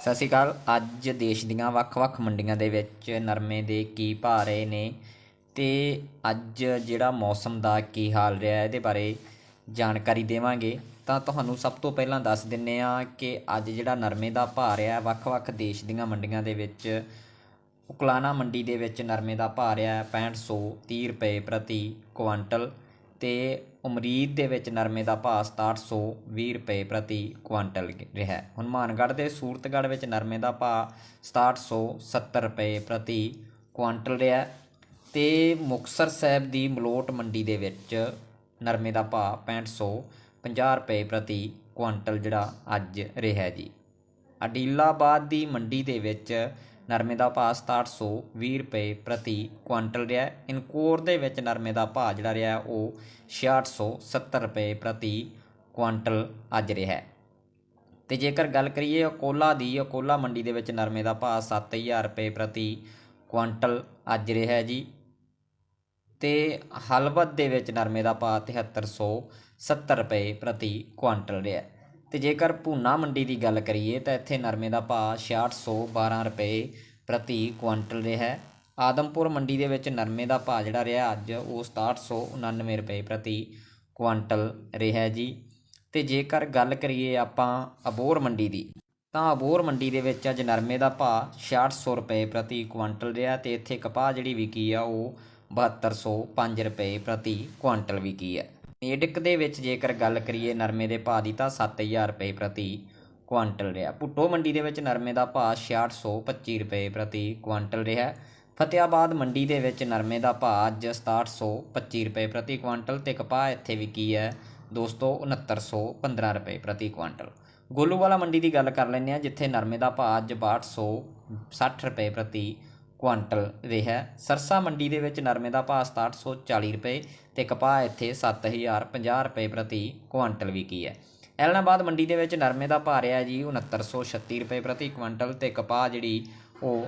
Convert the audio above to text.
ਸਤਿ ਸ਼੍ਰੀ ਅਕਾਲ। ਅੱਜ ਦੇਸ਼ ਦੀਆਂ ਵੱਖ-ਵੱਖ ਮੰਡੀਆਂ ਦੇ ਵਿੱਚ ਨਰਮੇ ਦੇ ਕੀ ਭਾਅ ਰਹੇ ਨੇ ਤੇ ਅੱਜ ਜਿਹੜਾ ਮੌਸਮ ਦਾ ਕੀ ਹਾਲ ਰਿਹਾ ਇਹਦੇ ਬਾਰੇ ਜਾਣਕਾਰੀ ਦੇਵਾਂਗੇ। ਤਾਂ ਤੁਹਾਨੂੰ ਸਭ ਤੋਂ ਪਹਿਲਾਂ ਦੱਸ ਦਿੰਨੇ ਆ ਕਿ ਅੱਜ ਜਿਹੜਾ ਨਰਮੇ ਦਾ ਭਾਅ ਰਿਹਾ ਵੱਖ-ਵੱਖ ਦੇਸ਼ ਦੀਆਂ ਮੰਡੀਆਂ ਦੇ ਵਿੱਚ ਉਕਲਾਨਾ ਮੰਡੀ ਦੇ ਵਿੱਚ ਨਰਮੇ ਦਾ ਭਾਅ ਰਿਹਾ ਹੈ 6500 30 ਰੁਪਏ ਪ੍ਰਤੀ ਕੁਆਂਟਲ। ਅਤੇ ਉਮਰੀਦ ਦੇ ਵਿੱਚ ਨਰਮੇ ਦਾ ਭਾਅ ਸਤਾਹਠ ਸੌ ਵੀਹ ਰੁਪਏ ਪ੍ਰਤੀ ਕੁਆਂਟਲ ਰਿਹਾ ਹੈ। ਹਨੂੰਮਾਨਗੜ੍ਹ ਦੇ ਸੂਰਤਗੜ੍ਹ ਵਿੱਚ ਨਰਮੇ ਦਾ ਭਾਅ 6770 ਰੁਪਏ ਪ੍ਰਤੀ ਕੁਆਂਟਲ ਰਿਹਾ ਅਤੇ ਮੁਕਤਸਰ ਸਾਹਿਬ ਦੀ ਮਲੋਟ ਮੰਡੀ ਦੇ ਵਿੱਚ ਨਰਮੇ ਦਾ ਭਾਅ 6550 ਰੁਪਏ ਪ੍ਰਤੀ ਕੁਆਂਟਲ ਜਿਹੜਾ ਅੱਜ ਰਿਹਾ ਜੀ ਅਡੀਲਾਬਾਦ ਦੀ ਮੰਡੀ ਦੇ ਵਿੱਚ ਨਰਮੇ ਦਾ ਭਾਅ 6720 ਰੁਪਏ ਪ੍ਰਤੀ ਕੁਇੰਟਲ ਰਿਹਾ ਇਨਕੋਰ ਦੇ ਵਿੱਚ ਨਰਮੇ ਦਾ ਭਾਅ ਜਿਹੜਾ ਰਿਹਾ ਉਹ 6670 ਰੁਪਏ ਪ੍ਰਤੀ ਕੁਆਂਟਲ ਅੱਜ ਰਿਹਾ ਹੈ। ਤੇ ਜੇਕਰ ਗੱਲ ਕਰੀਏ ਅਕੋਲਾ ਦੀ, ਅਕੋਲਾ ਮੰਡੀ ਦੇ ਵਿੱਚ ਨਰਮੇ ਦਾ ਭਾਅ 7000 ਰੁਪਏ ਪ੍ਰਤੀ ਕੁਆਂਟਲ ਅੱਜ ਰਿਹਾ ਹੈ ਜੀ। ਤੇ ਹਲਵਤ ਦੇ ਵਿੱਚ ਨਰਮੇ ਦਾ ਭਾਅ 7370 ਰੁਪਏ ਪ੍ਰਤੀ ਕੁਆਂਟਲ ਰਿਹਾ ਹੈ। ਤੇ ਜੇਕਰ ਭੂਨਾ ਮੰਡੀ ਦੀ ਗੱਲ ਕਰੀਏ ਤਾਂ ਇੱਥੇ ਨਰਮੇ ਦਾ ਭਾਅ 6612 ਰੁਪਏ ਪ੍ਰਤੀ ਕੁਆਂਟਲ ਰਿਹਾ ਹੈ। ਆਦਮਪੁਰ ਮੰਡੀ ਦੇ ਵਿੱਚ ਨਰਮੇ ਦਾ ਭਾਅ ਜਿਹੜਾ ਰਿਹਾ ਅੱਜ ਉਹ 6799 ਰੁਪਏ ਪ੍ਰਤੀ ਕੁਆਂਟਲ ਰਿਹਾ ਜੀ ਤੇ ਜੇਕਰ ਗੱਲ ਕਰੀਏ ਆਪਾਂ ਅਬੋਰ ਮੰਡੀ ਦੀ, ਤਾਂ ਅਬੋਰ ਮੰਡੀ ਦੇ ਵਿੱਚ ਅੱਜ ਨਰਮੇ ਦਾ ਭਾਅ 6600 ਰੁਪਏ ਪ੍ਰਤੀ ਕੁਆਂਟਲ ਰਿਹਾ ਤੇ ਇੱਥੇ ਕਪਾਹ ਜਿਹੜੀ ਵਿਕੀ ਆ ਉਹ 7205 ਰੁਪਏ ਪ੍ਰਤੀ ਕੁਆਂਟਲ ਵਿਕੀ ਹੈ ਏਡਕ ਦੇ ਵਿੱਚ ਜੇਕਰ ਗੱਲ ਕਰੀਏ ਨਰਮੇ ਦੇ ਭਾਅ ਦੀ ਤਾਂ 7000 ਰੁਪਏ ਪ੍ਰਤੀ ਕੁਆਂਟਲ ਰਿਹਾ। ਭੁੱਟੋ ਮੰਡੀ ਦੇ ਵਿੱਚ ਨਰਮੇ ਦਾ ਭਾਅ 6625 ਰੁਪਏ ਪ੍ਰਤੀ ਕੁਆਂਟਲ ਰਿਹਾ। ਫਤਿਆਬਾਦ ਮੰਡੀ ਦੇ ਵਿੱਚ ਨਰਮੇ ਦਾ ਭਾਅ ਅੱਜ 6725 ਰੁਪਏ ਪ੍ਰਤੀ ਕੁਆਂਟਲ ਤੇ ਕਪਾਹ ਇੱਥੇ ਵਿਕੀ ਹੈ ਦੋਸਤੋ 6915 ਰੁਪਏ ਪ੍ਰਤੀ ਕੁਆਂਟਲ। ਗੋਲੂਵਾਲਾ ਮੰਡੀ ਦੀ ਗੱਲ ਕਰ ਲੈਂਦੇ ਆ ਜਿੱਥੇ ਨਰਮੇ ਦਾ ਭਾਅ ਅੱਜ 6260 ਰੁਪਏ ਪ੍ਰਤੀ ਕੁਆਂਟਲ ਰਿਹਾ। ਸਰਸਾ ਮੰਡੀ ਦੇ ਵਿੱਚ ਨਰਮੇ ਦਾ ਭਾਅ 6740 ਰੁਪਏ ਤੇ ਕਪਾਹ ਇੱਥੇ 7050 ਰੁਪਏ ਪ੍ਰਤੀ ਕੁਆਂਟਲ ਵਿਕੀ ਹੈ। ਐਲਨਾਬਾਦ ਮੰਡੀ ਦੇ ਵਿੱਚ ਨਰਮੇ ਦਾ ਭਾਅ ਰਿਹਾ ਜੀ 6936 ਰੁਪਏ ਪ੍ਰਤੀ ਕੁਆਂਟਲ ਤੇ ਕਪਾਹ ਜਿਹੜੀ ਉਹ